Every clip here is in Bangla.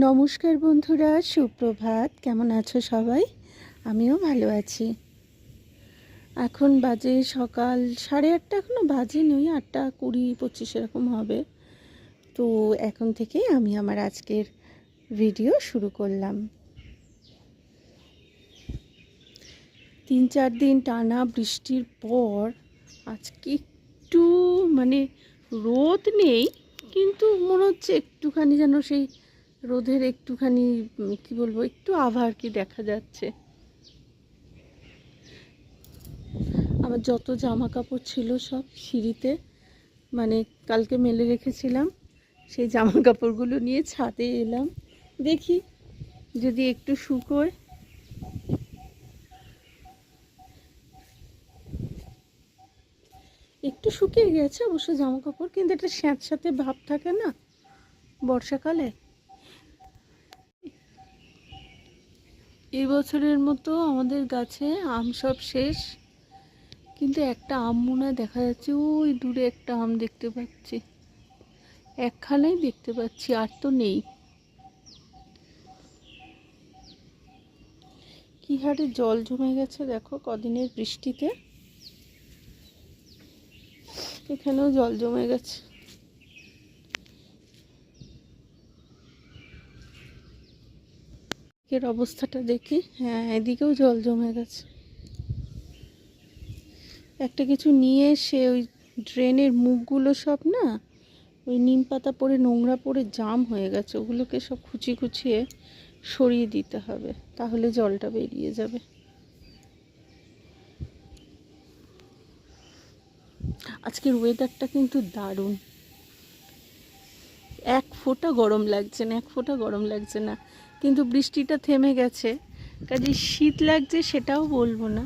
নমস্কার বন্ধুরা, সুপ্রভাত। কেমন আছো সবাই? আমিও ভালো আছি। এখন বাজে সকাল, সাড়ে আটটা এখনও বাজেনি ওই আটটা কুড়ি পঁচিশ এরকম হবে। তো এখন থেকে আমি আমার আজকের ভিডিও শুরু করলাম। তিন চার দিন টানা বৃষ্টির পর আজকে একটু মানে রোদ নেই, কিন্তু মনে হচ্ছে একটুখানি যেন সেই রোদের একটুখানি কি বলব, একটু আভা আর কি দেখা যাচ্ছে। আমার যত জামা কাপড় ছিল সব সিঁড়িতে মানে কালকে মেলে রেখেছিলাম, সেই জামা কাপড়গুলো নিয়ে ছাদে এলাম। দেখি, যদি একটু শুকোয় একটু শুকিয়ে গেছে অবশ্য জামা কাপড় কিন্তু এটা স্যাঁতস্যাঁতে ভাব থাকে না, বর্ষাকালে। এই বছরের মতো আমাদের গাছে আম সব শেষ, কিন্তু একটা আম মনে দেখা যাচ্ছে ওই দূরে একটা আম দেখতে পাচ্ছি। একখানেই দেখতে পাচ্ছি, আর তো নেই। কি হারে জল জমে গেছে দেখো কদিনের বৃষ্টিতে। এখানেও জল জমে গেছে। এর অবস্থাটা দেখি। হ্যাঁ এদিকেও জল জমে গেছে। একটা কিছু নিয়ে এসে ওই ড্রেনের মুখগুলো সব না, ওই নিম পাতা পড়ে নোংরা পড়ে জাম হয়ে গেছে। ওগুলোকে সব খুঁচিয়ে খুঁচিয়ে সরিয়ে দিতে হবে, তাহলে জলটা বেরিয়ে যাবে। আজকের ওয়েদারটা কিন্তু দারুণ। এক ফোঁটা গরম লাগছে না, এক ফোঁটা গরম লাগছে না। কিন্তু বৃষ্টিটা থেমে গেছে। কাজে শীত লাগছে সেটাও বলব না।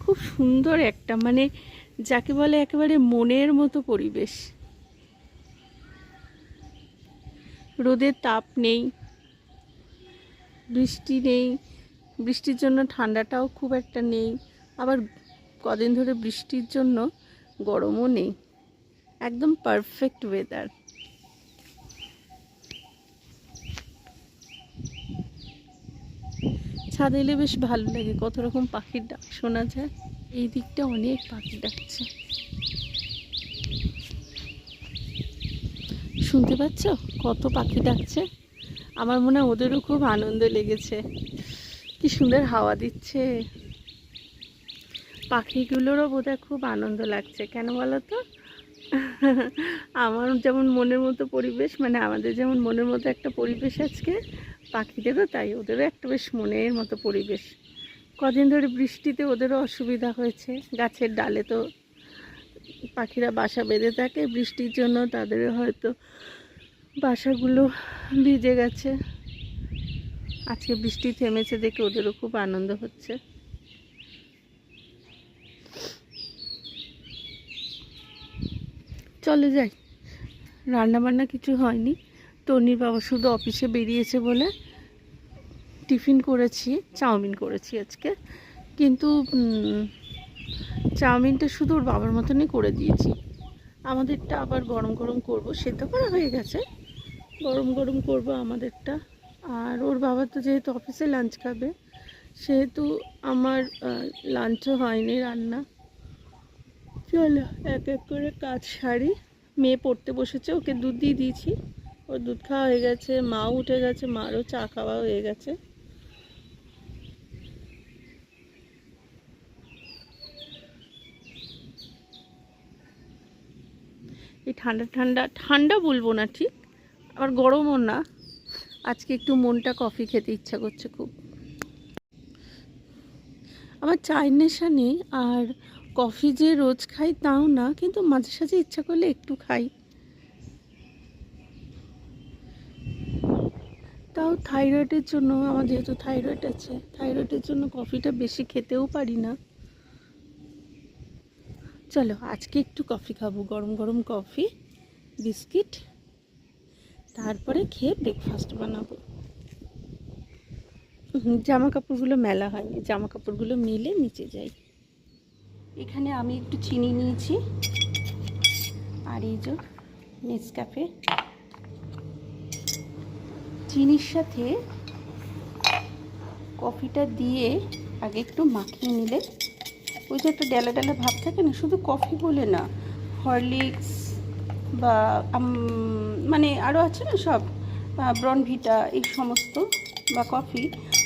খুব সুন্দর একটা মানে যাকে বলে একেবারে মনের মতো পরিবেশ। রোদের তাপ নেই, বৃষ্টি নেই, বৃষ্টির জন্য ঠান্ডাটাও খুব একটা নেই। আবার কদিন ধরে বৃষ্টির জন্য গরমও নেই। একদম পারফেক্ট ওয়েদার ছাদে এলে বেশ ভালো লাগে, কত রকম পাখির ডাক শোনা যায়। এই দিকটা অনেক পাখি ডাকছে। শুনতে পাচ্ছ? কত পাখি ডাকছে। আমার মনে হয় ওদেরও খুব আনন্দ লেগেছে। কি সুন্দর হাওয়া দিচ্ছে। পাখিগুলোরও বোধহয় খুব আনন্দ লাগছে, কেন বলো তো? আমার যেমন মনের মতো পরিবেশ মানে আমাদের যেমন মনের মতো একটা পরিবেশ আজকে পাখিদেরও তাই, ওদেরও একটা বেশ মনের মতো পরিবেশ। কদিন ধরে বৃষ্টিতে ওদেরও অসুবিধা হয়েছে। গাছের ডালে তো পাখিরা বাসা বেঁধে থাকে, বৃষ্টির জন্য তাদের হয়তো বাসাগুলো ভিজে গেছে। আজকে বৃষ্টি থেমেছে দেখে ওদেরও খুব আনন্দ হচ্ছে। চলে যাই। রান্না বান্না কিছু হয়নি। টনির বাবা শুধু অফিসে বেরিয়েছে বলে টিফিন করেছি, চাউমিন করেছি আজকে। কিন্তু চাউমিনটা শুধু ওর বাবার মতনই করে দিয়েছি। আমাদেরটা আবার গরম গরম করব, সেদ্ধ করা হয়ে গেছে। গরম গরম করব আমাদেরটা। আর ওর বাবা তো যেহেতু অফিসে লাঞ্চ খাবে, সেহেতু আমার লাঞ্চও হয়নি রান্না। চলো এক এক করে কাজ সারি। মেয়ে পড়তে বসেছে, ওকে দুধ দিয়ে দিয়েছি। ওর দুধ খাওয়া হয়ে গেছে, মাও উঠে গেছে, মারও চা খাওয়া হয়ে গেছে। এই ঠান্ডা ঠান্ডা ঠান্ডা বলব না ঠিক, আবার গরমও না। আজকে একটু মনটা কফি খেতে ইচ্ছা করছে খুব। আমার চায়ের নেশা নেই, আর কফি যে রোজ খাই তাও না, কিন্তু মাঝে সাঝে ইচ্ছা করলে একটু খাই তাও থাইরয়েডের জন্য, আমার যেহেতু থাইরয়েড আছে থাইরয়েডের জন্য কফিটা বেশি খেতেও পারি না। চলো, আজকে একটু কফি খাব, গরম গরম কফি বিস্কিট, তারপরে খেয়ে ব্রেকফাস্ট বানাবো। জামা কাপড়গুলো মেলা হয়নি জামা কাপড়গুলো মেলে নিচে যাই। এখানে আমি একটু চিনি নিয়েছি, আর এই যে নেসক্যাফে চিনির সাথে কফিটা দিয়ে আগে একটু মাখিয়ে নিলে ওই যে একটা ডেলা ডেলা ভাব থাকে না, শুধু কফি বলে না, হরলিক্স বা মানে আরও আছে না সব ব্রনভিটা এই সমস্ত বা কফি,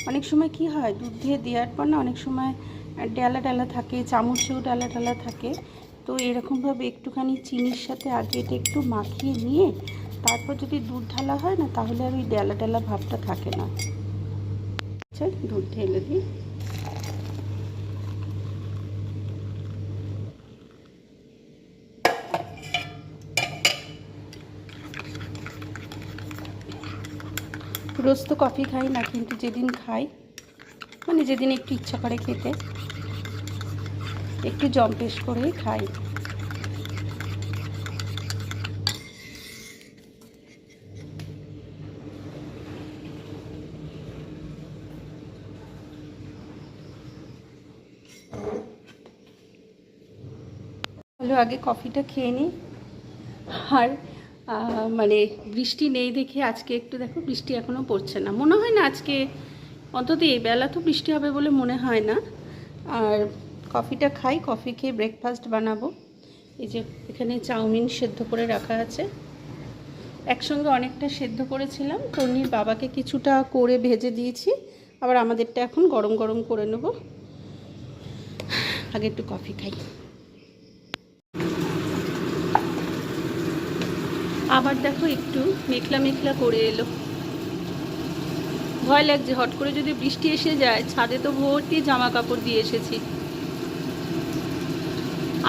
অনেক সময় কি হয়, দুধ দিয়ে দেওয়ার পর না অনেক সময় ডেলা ডেলা থাকে, চামচেও ডেলা ডেলা থাকে, তো এরকমভাবে একটুখানি চিনির সাথে আগে এটা একটু মাখিয়ে নিয়ে তারপর যদি দুধ ঢালা হয় না, তাহলে আর ওই ডেলা ডেলা ভাবটা থাকে না। আচ্ছা দুধ ঢেলে দিই। রোজ তো কফি খাই না, কিন্তু যেদিন খাই মানে যেদিন একটু ইচ্ছা করে খেতে, একটু জম্পেশ করেই খাই। হলো আগে কফিটা খেয়ে নিই। আর মানে বৃষ্টি নেই দেখে আজকে একটু দেখো বৃষ্টি এখনও পড়ছে না। মনে হয় না আজকে, অন্তত এই বেলা তো বৃষ্টি হবে বলে মনে হয় না। আর কফিটা খাই, কফি খেয়ে ব্রেকফাস্ট বানাবো। এই যে এখানে চাউমিন সেদ্ধ করে রাখা আছে। একসঙ্গে অনেকটা সেদ্ধ করেছিলাম। তন্নির বাবাকে কিছুটা করে ভেজে দিয়েছি। আবার আমাদেরটা এখন গরম গরম করে নেব। আগে একটু কফি খাই। আবার দেখো একটু মেঘলা মেঘলা করে এলো। ভয় লাগছে, হট করে যদি বৃষ্টি এসে যায়, ছাদে তো ভর্তি জামা কাপড় দিয়ে এসেছি।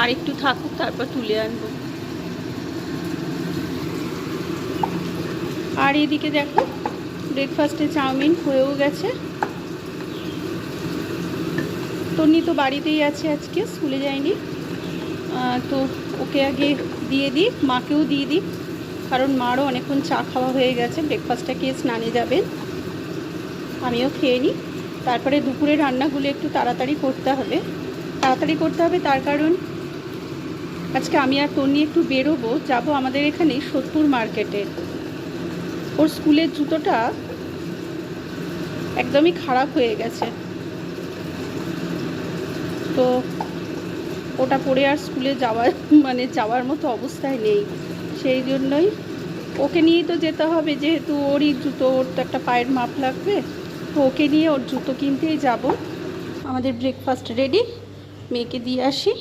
আর একটু থাকুক, তারপর তুলে আনব। আর এদিকে দেখো ব্রেকফাস্টে চাউমিন হয়েও গেছে। তন্নি তো বাড়িতেই আছে আজকে, স্কুলে যায়নি। তো ওকে আগে দিয়ে দিই, মাকেও দিয়ে দিই। কারণ মারও অনেকক্ষণ চা খাওয়া হয়ে গেছে ব্রেকফাস্টটা খেয়ে স্নানে যাবেন। আমিও খেয়ে নিই। তারপরে দুপুরে রান্নাগুলো একটু তাড়াতাড়ি করতে হবে। তাড়াতাড়ি করতে হবে তার কারণ আজকে আমি আর তোর নিয়ে একটু বেরোবো, যাব আমাদের এখানে সোদপুর মার্কেটে। ওর স্কুলের জুতোটা একদমই খারাপ হয়ে গেছে। তো ওটা পরে আর স্কুলে যাওয়ার মানে যাওয়ার মতো অবস্থায় নেই। সেই জন্যই। ওকে নিয়েই তো যেতে হবে, যেহেতু ওরই জুতো, ওর তো একটা পায়ের মাপ লাগবে। তো ওকে নিয়ে ওর জুতো কিনতেই যাব। আমাদের ব্রেকফাস্ট রেডি মেয়েকে দিয়ে আসি।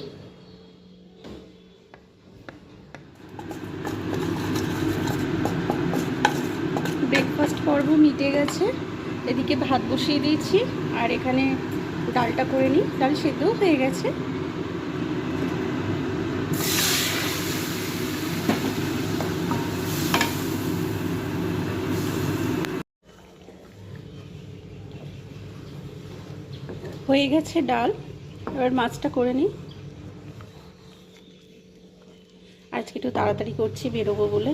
ব্রেকফাস্ট পর্ব মিটে গেছে। এদিকে ভাত বসিয়ে দিয়েছি, আর এখানে ডালটা করে নিই। ডাল সেদ্ধও হয়ে গেছে। হয়ে গেছে ডাল। এবার মাছটা করে নিই। আজকে একটু তাড়াতাড়ি করছি বেরোবো বলে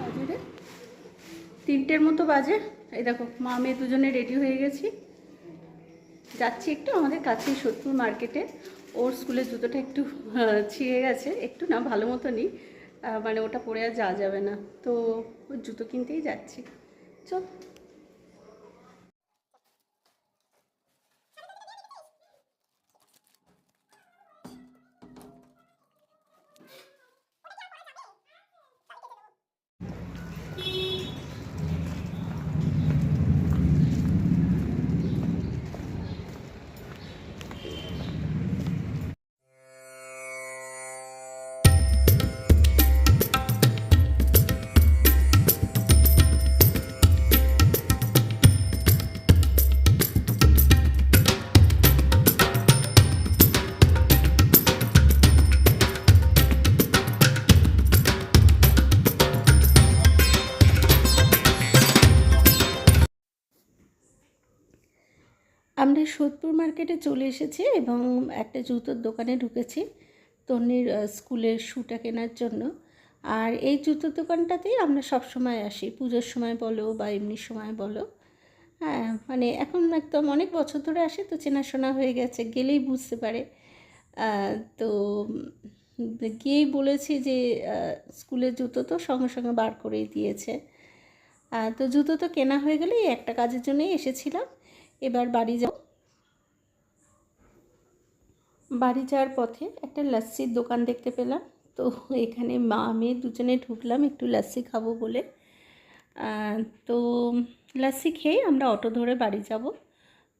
বাজে রে? তিনটের মতো বাজে। এই দেখো, মা মেয়ে দুজনে রেডি হয়ে গেছি। যাচ্ছি একটু আমাদের কাছেই সোদপুর মার্কেটে ওর স্কুলের জুতোটা একটু ছিঁড়ে গেছে। একটু না, ভালো মতনই মানে ওটা পরে আর যাওয়া যাবে না। তো ওর জুতো কিনতেই যাচ্ছি। চল। আমরা সোদপুর মার্কেটে চলে এসেছি এবং একটা জুতোর দোকানে ঢুকেছি তন্নির স্কুলের শ্যুটা কেনার জন্য। আর এই জুতোর দোকানটাতেই আমরা সব সময় আসি। পুজোর সময় বলো বা এমনি সময় বলো। হ্যাঁ মানে এখন একদম অনেক বছর ধরে আসে তো চেনাশোনা হয়ে গেছে, গেলেই বুঝতে পারে। তো গিয়েই বলেছি যে স্কুলের জুতো তো সঙ্গে সঙ্গে বার করেই দিয়েছে। তো জুতো তো কেনা হয়ে গেলে এই একটা কাজের জন্যই এসেছিলাম। এবার বাড়ি যাও। বাড়ি যাওয়ার পথে একটা লাস্সির দোকান দেখতে পেলাম। তো এখানে মা মেয়ে দুজনে ঢুকলাম একটু লাস্সি খাব বলে। তো লাস্সি খেয়ে আমরা অটো ধরে বাড়ি যাব।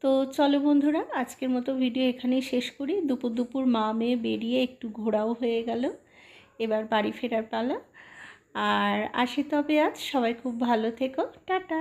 তো চলো বন্ধুরা, আজকের মতো ভিডিও এখানেই শেষ করি। দুপুর দুপুর মা মেয়ে বেরিয়ে একটু ঘোরাও হয়ে গেল। এবার বাড়ি ফেরার পালা। আর আসি তবে আজ। সবাই খুব ভালো থেকো। টাটা।